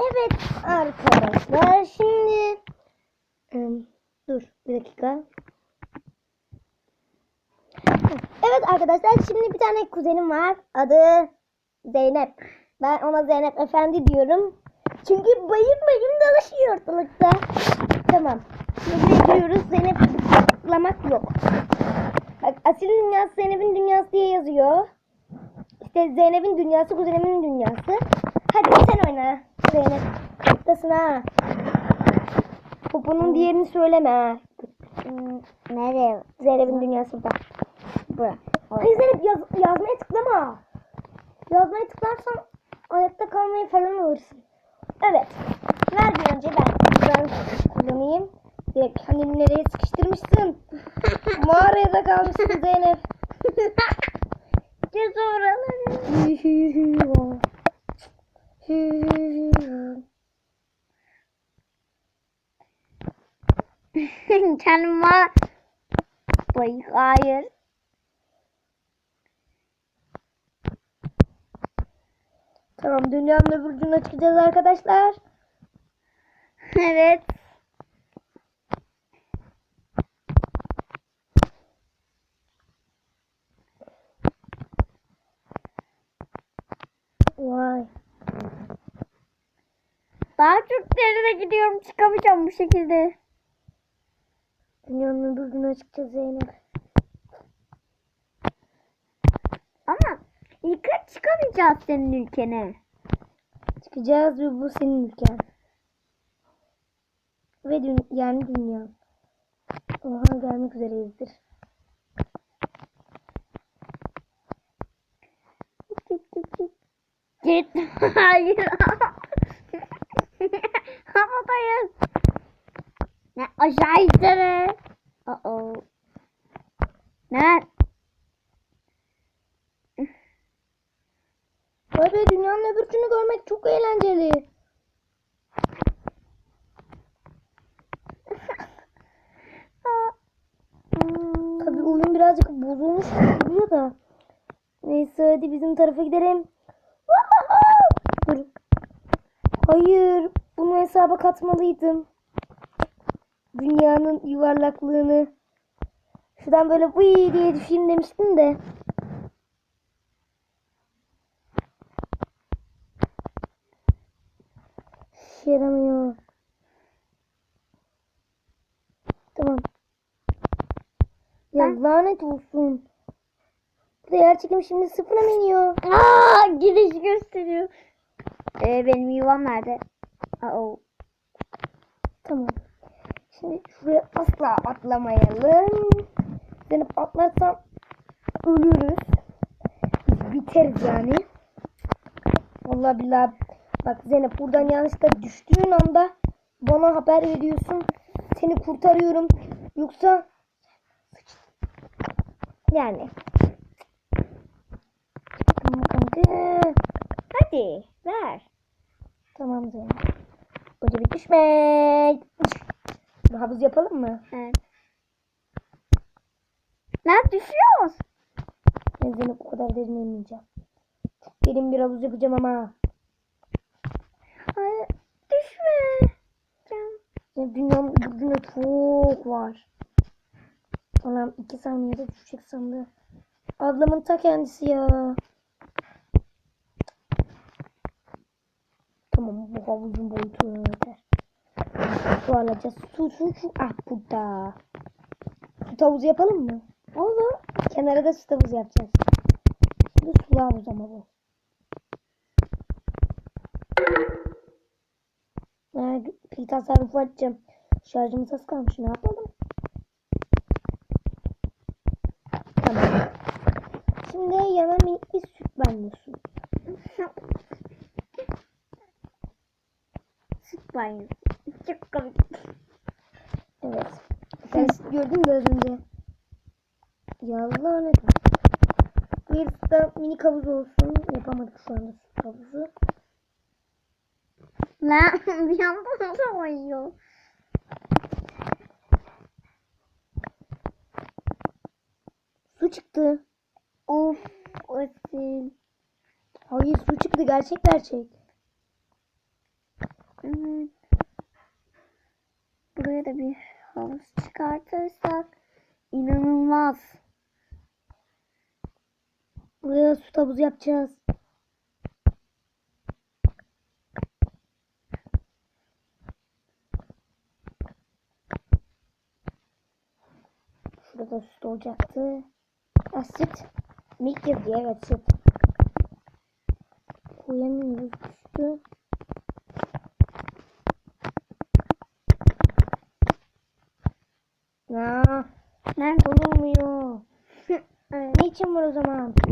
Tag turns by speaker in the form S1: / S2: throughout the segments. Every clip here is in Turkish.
S1: Evet arkadaşlar şimdi dur bir dakika. Evet arkadaşlar şimdi bir tane kuzenim var. Adı Zeynep. Ben ona Zeynep Efendi diyorum. Çünkü bayım bayım dolaşıyor ortalıkta. Tamam. Şimdi buraya giriyoruz. Zeynep tıklamak yok. Bak Asil dünyası Zeynep'in dünyası diye yazıyor. İşte Zeynep'in dünyası kuzenimin dünyası. Hadi sen oyna Zeynep. Kaptasın ha. Poponun diğerini söyleme ha.
S2: Hmm, Nereye?
S1: Zeynep'in dünyası burada.
S2: Bura.
S1: Hayır Zeynep yaz, yazmaya tıklama. Yazmaya tıklarsan hayatta kalmayı falan alırsın. Evet. Ver bir önce ben. Ben kullanayım. Direkt hani nereye sıkıştırmışsın? Mağaraya da kalmışsın Zeynep.
S2: Göz oraları. Kendim var. Bay hayır.
S1: tamam dünyanın öbür ucuna çıkacağız arkadaşlar.
S2: evet.
S1: Vay.
S2: Daha çok derine gidiyorum. Çıkamayacağım bu şekilde.
S1: Dünyanın öbür ucuna çıkacağız Zeynep.
S2: Ama yukarı çıkamayacağız senin ülkene.
S1: Çıkacağız ve bu senin ülken. Ve dün, yani dünya. Oha gelmek üzereyizdir.
S2: Git. Hayır. Havadayız. Ne aşağı yukarı. Uh oh. Ne?
S1: Vay be dünyanın öbür ucunu görmek çok eğlenceli. Tabii oyun birazcık bozulmuş gibi da. Neyse hadi bizim tarafa gidelim. Dur. Hayır. Bunu hesaba katmalıydım. Dünyanın yuvarlaklığını. Şuradan böyle vıy diye düşeyim demiştim de. İşe yaramıyor. Tamam. Ya
S2: Ben-
S1: lanet olsun. Yer çekimi şimdi sıfıra mı iniyor?
S2: Aa, gidiş gösteriyor. Ee, benim yuvam nerede? Uh oh.
S1: Tamam. Şimdi şuraya asla atlamayalım. Zeynep atlarsam ölürüz. Biteriz yani. Vallahi billahi bak Zeynep buradan yanlışlıkla düştüğün anda bana haber veriyorsun. Seni kurtarıyorum. Yoksa yani.
S2: Hadi ver.
S1: Tamam Zeynep. Önce bir düşmek. Havuz yapalım mı?
S2: Evet. Lan düşüyoruz.
S1: Ben Zeynep o kadar derine inmeyeceğim. Çok derin bir havuz yapacağım ama.
S2: Hayır. Düşme.
S1: Yani dünyanın ucunda çok var. Anam iki saniyede düşecek sandı. Ablamın ta kendisi ya. Tamam bu havuzun boyutu yeter. Su alacağız. Su su su. Ah burada. Süt havuzu yapalım mı? Olur. Kenara da süt havuzu yapacağız. Bu sulu havuz ama bu. Ha, pil tasarrufu. Şarjımız az kalmış. Ne yapalım? Tamam. Şimdi yana minik bir süt banyosu.
S2: Banyosu. Çok komik.
S1: Evet. Sen mü az önce? Yallah ne Bir de minik havuz olsun. Yapamadık şu anda süt havuzu.
S2: Lan bir yandan da oynuyor.
S1: Su çıktı.
S2: Of. Asil.
S1: Hayır su çıktı. Gerçek gerçek.
S2: Evet. Buraya da bir havuz çıkartırsak inanılmaz.
S1: Buraya su havuzu yapacağız. Şurada süt olacaktı. Süt. Milk yazıyor evet süt. Koyamıyoruz sütü. Ya,
S2: Nerede?
S1: olmuyor. Niçin var o zaman?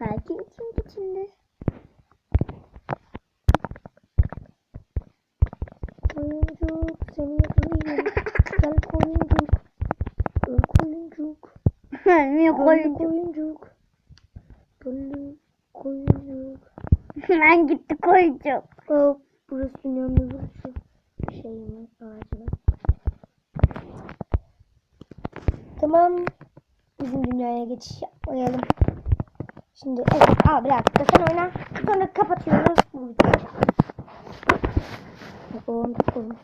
S2: Belki içim içindir.
S1: Koyuncuk seni yakalayayım. Gel koyuncuk. Gel koyuncuk.
S2: Ölmüyor
S1: Gel
S2: koyuncu.
S1: koyuncuk. Gel koyuncuk.
S2: ben gitti koyuncu.
S1: Aa, burası dünyanın burası. Şey mi? Ağacı mı? Tamam. Bizim dünyaya geçiş yapmayalım. Şimdi evet. Aa bir dakika sen oyna. Sonra kapatıyoruz. Bakalım bakalım.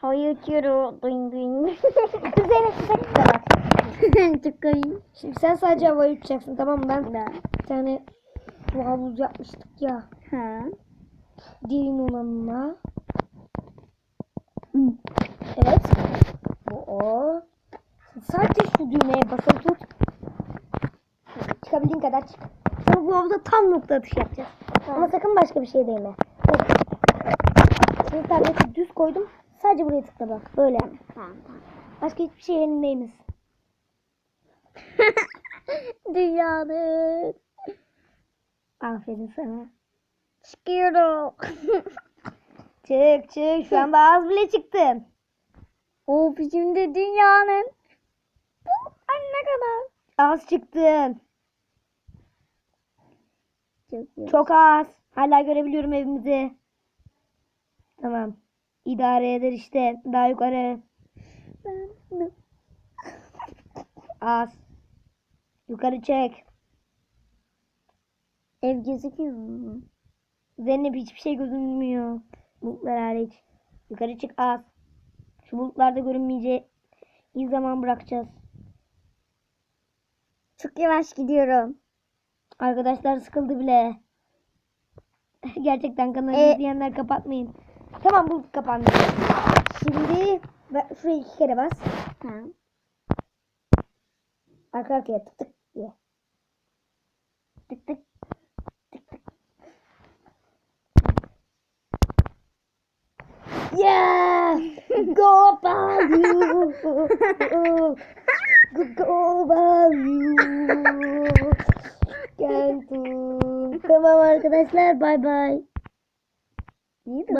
S2: Havaya uçuyorum. Ding ding.
S1: Zeynep sen de bak.
S2: Çıkayım.
S1: Şimdi sen sadece havaya uçacaksın tamam mı? Ben
S2: Ben.
S1: bir tane bu havuz yapmıştık ya.
S2: Ha.
S1: Derin olanına. Evet. Bu o. Sadece şu düğmeye basılı tut. Çıkabildiğin kadar çık. Sonra bu havuza tam nokta atışı yapacağız. Ama sakın başka bir şey değme. Evet. Şimdi tableti düz koydum. Sadece buraya tıkla bak. Böyle.
S2: Tamam tamam.
S1: Başka hiçbir şey elindeyimiz.
S2: Dünyanın.
S1: Aferin sana.
S2: Çıkıyorum.
S1: Çık çık. Şu anda az bile çıktın.
S2: of şimdi dünyanın. Bu ay ne kadar.
S1: Az çıktın.
S2: Çok
S1: az. Hala görebiliyorum evimizi. Tamam. İdare eder işte. Daha yukarı. Az. Yukarı çek.
S2: Ev gözüküyor mu?
S1: Zeynep hiçbir şey görünmüyor. Bulutlar hariç. Yukarı çık az. Şu bulutlarda görünmeyecek. İyi zaman bırakacağız.
S2: Çok yavaş gidiyorum.
S1: Arkadaşlar sıkıldı bile. Gerçekten kanalı
S2: E-
S1: izleyenler kapatmayın. Tamam bulut kapandı. Şimdi şuraya iki kere bas.
S2: Tamam.
S1: Arka arkaya tık tık diye. Tık tık. Tık tık. Yeah! Go value! Go value! Gel tu. Tamam arkadaşlar bay bay.